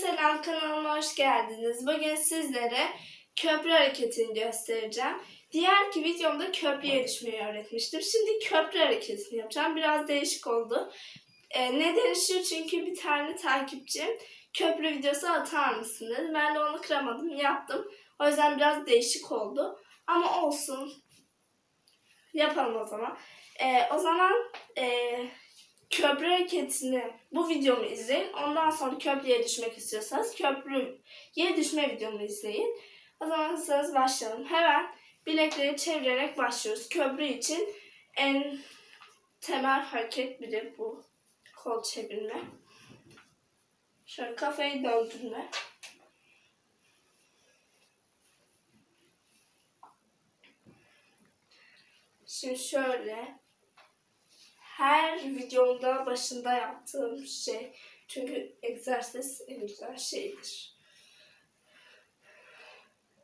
selam kanalıma hoş geldiniz. Bugün sizlere köprü hareketini göstereceğim. Diğerki videomda köprüye düşmeyi öğretmiştim. Şimdi köprü hareketini yapacağım. Biraz değişik oldu. Ee, nedeni şu çünkü bir tane takipçim köprü videosu atar mısınız? Ben de onu kıramadım, yaptım. O yüzden biraz değişik oldu. Ama olsun. Yapalım o zaman. Ee, o zaman ee, köprü hareketini bu videomu izleyin. Ondan sonra köprüye düşmek istiyorsanız köprüye düşme videomu izleyin. O zaman hazırsanız başlayalım. Hemen bilekleri çevirerek başlıyoruz. Köprü için en temel hareket biri bu. Kol çevirme. Şöyle kafayı döndürme. Şimdi şöyle her videomda başında yaptığım şey. Çünkü egzersiz en güzel şeydir.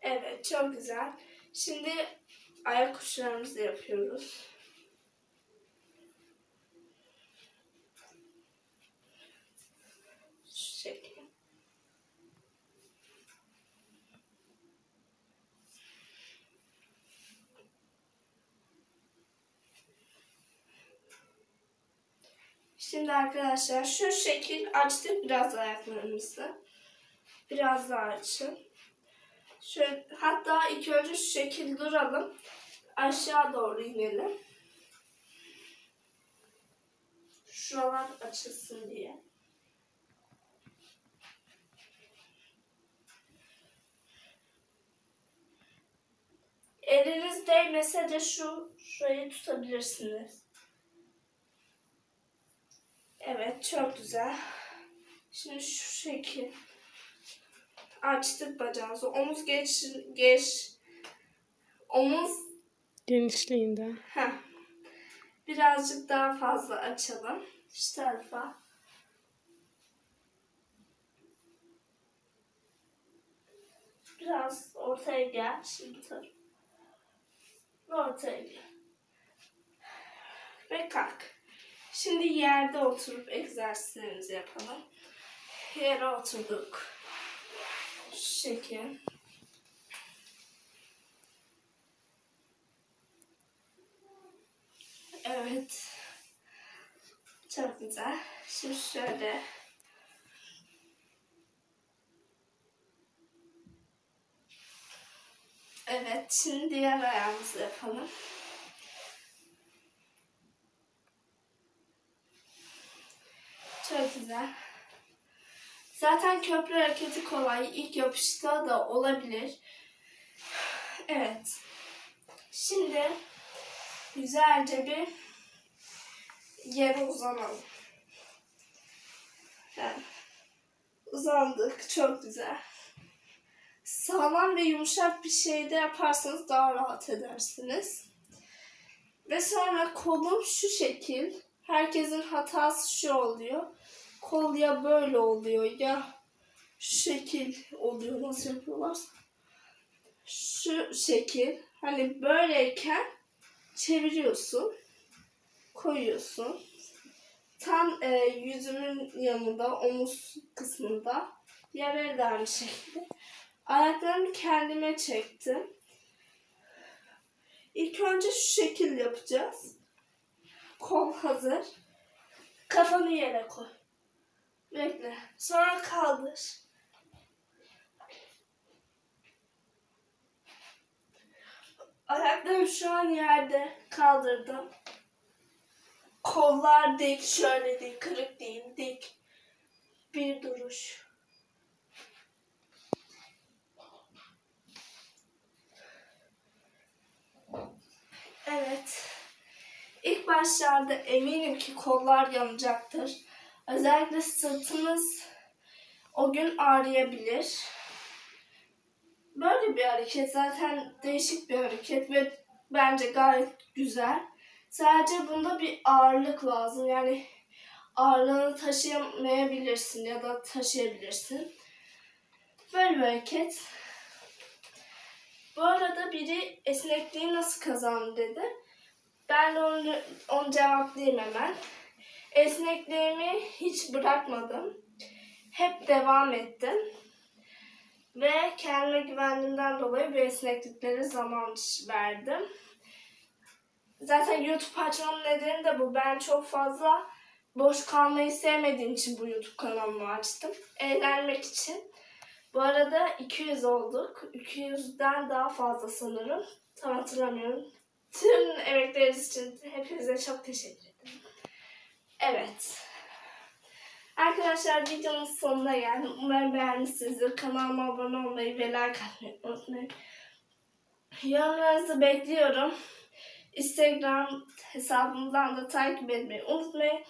Evet çok güzel. Şimdi ayak uçlarımızı yapıyoruz. Şu şekilde. Şimdi arkadaşlar şu şekil açtık biraz ayaklarımızı. Biraz daha açın. Şöyle, hatta ilk önce şu şekil duralım. Aşağı doğru inelim. Şuralar açılsın diye. Eliniz değmese de şu şurayı tutabilirsiniz. Evet çok güzel. Şimdi şu şekil açtık bacağımızı. Omuz geç geç omuz Genişliğinde. heh, birazcık daha fazla açalım. Şu tarafa. Biraz ortaya gel. Şimdi tarafa. Ortaya gel. Ve kalk. Şimdi yerde oturup egzersizlerimizi yapalım. Yere oturduk. Şu şekil. Evet. Çok güzel. Şimdi şöyle. Evet, şimdi diğer ayağımızı yapalım. Çok güzel. Zaten köprü hareketi kolay. İlk yapışta da olabilir. Evet. Şimdi güzelce bir yere uzanalım. Yani uzandık. Çok güzel. Sağlam ve yumuşak bir şeyde yaparsanız daha rahat edersiniz. Ve sonra kolum şu şekil. Herkesin hatası şu oluyor. Kol ya böyle oluyor ya şu şekil oluyor. Nasıl yapıyorlar? Şu şekil. Hani böyleyken çeviriyorsun. Koyuyorsun. Tam e, yüzümün yanında, omuz kısmında. Diğer el aynı şekilde. Ayaklarımı kendime çektim. İlk önce şu şekil yapacağız. Kol hazır. Kafanı yere koy. Bekle. Sonra kaldır. Ayaklarım şu an yerde kaldırdım. Kollar dik, şöyle dik, kırık değil, dik. Bir duruş. Evet. Başlarda eminim ki kollar yanacaktır. Özellikle sırtınız o gün ağrıyabilir. Böyle bir hareket zaten değişik bir hareket ve bence gayet güzel. Sadece bunda bir ağırlık lazım. Yani ağırlığını taşıyamayabilirsin ya da taşıyabilirsin. Böyle bir hareket. Bu arada biri esnekliği nasıl kazandı dedi. Ben de onu, onu cevaplayayım hemen. Esnekliğimi hiç bırakmadım. hep devam ettim. Ve kendime güvendiğimden dolayı bu esneklikleri zaman verdim. Zaten YouTube açmamın nedeni de bu. Ben çok fazla boş kalmayı sevmediğim için bu YouTube kanalımı açtım. Eğlenmek için. Bu arada 200 olduk. 200'den daha fazla sanırım. Tam hatırlamıyorum. Tüm emekleriniz için hepinize çok teşekkür ederim. Evet. Arkadaşlar videonun sonuna geldim. Umarım beğenmişsinizdir. Kanalıma abone olmayı ve like atmayı unutmayın. Yorumlarınızı bekliyorum. Instagram hesabımdan da takip etmeyi unutmayın.